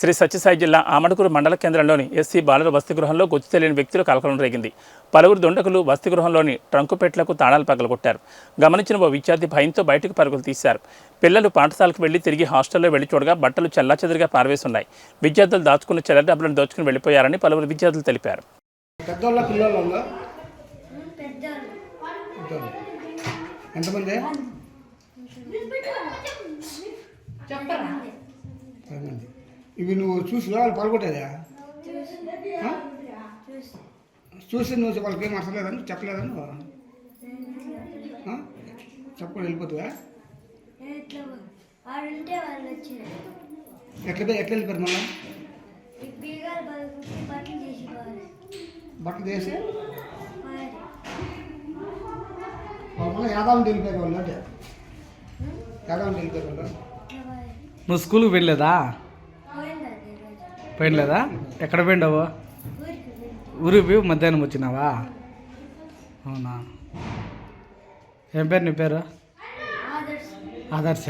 శ్రీ సత్యసాయి జిల్లా ఆమడకూరు మండల కేంద్రంలోని ఎస్సీ బాలుర వసతి గృహంలో గుర్తు తెలియని వ్యక్తులు కలకలం రేగింది. పలువురు దుండగులు వసతి గృహంలోని ట్రంకుపెట్లకు తాళాలు పగలగొట్టారు. గమనించిన ఓ విద్యార్థి భయంతో బయటకు పరుగులు తీశారు. పిల్లలు పాఠశాలకు వెళ్ళి తిరిగి హాస్టల్లో వెళ్ళి చూడగా బట్టలు చెల్లాచెదురుగా పారవేసున్నాయి. విద్యార్థులు దాచుకున్న చెల్ల డబ్బులను దోచుకుని వెళ్ళిపోయారని పలువురు విద్యార్థులు తెలిపారు. పెద్దోళ్ళ పిల్లలు ఉందా? పెద్దోళ్ళు ఎంతమంది మంది ఇవి నువ్వు చూసి వాళ్ళు పలగొట్టేదా ఆ? చూసి నువ్వు వాళ్ళకి ఏం అసలేదా నువ్వు చెప్పలేదా నువ్వు? ఆ? చెప్పకుండా వెళ్ళిపోతావా? ఎట్లా? ఎట్లా పోయి- ఎట్లా వెళ్ళిపోయారు మళ్ళీ? బట్టలు చేసి మళ్ళీ యాదావం వెళ్ళిపోయారు వాళ్ళు అంటే. యాదావం వెళ్ళిపోయారు వాళ్ళు. నువ్వు స్కూల్కి వెళ్ళలేదా? పోయినలేదా? ఎక్కడ పోయిండావు ఊరికి పోయి మధ్యాహ్నం వచ్చినావా? అవునా? ఏం పేరు నీ పేరు? ఆదర్శ్. ఆదర్శ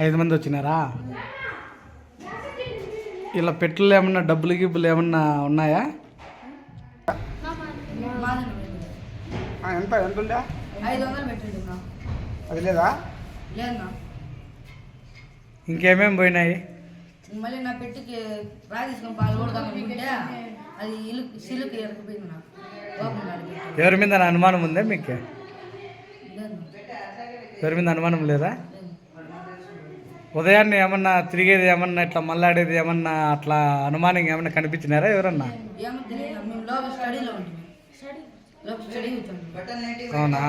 ఐదు మంది వచ్చినారా? ఇలా పెట్టులు ఏమన్నా డబ్బులు గిబ్బులు ఏమన్నా ఉన్నాయా? ఆ, ఎంత ఎంత ఉందా అది లేదా? ఇంకేమేమి పోయినాయి? మళ్ళీ నా పెట్టికి రా తీసుకొని పాలు కొడదాం అనుకుంటే అది ఇల్లు సిలుకు ఎరకపోయింది నాకు. ఎవరి మీద అనుమానం ఉందా మీకు. ఎవరి మీద అనుమానం లేదా? ఉదయాన్నే ఏమన్నా తిరిగేది ఏమన్నా ఇట్లా మల్లాడేది ఏమన్నా అట్లా అనుమానం ఏమన్నా కనిపించినారా ఎవరన్నా? అవునా?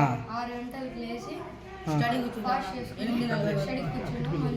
స్టడీ కూర్చుంటాం ఎనిమిది నలభై స్టడీకి కూర్చున్నాం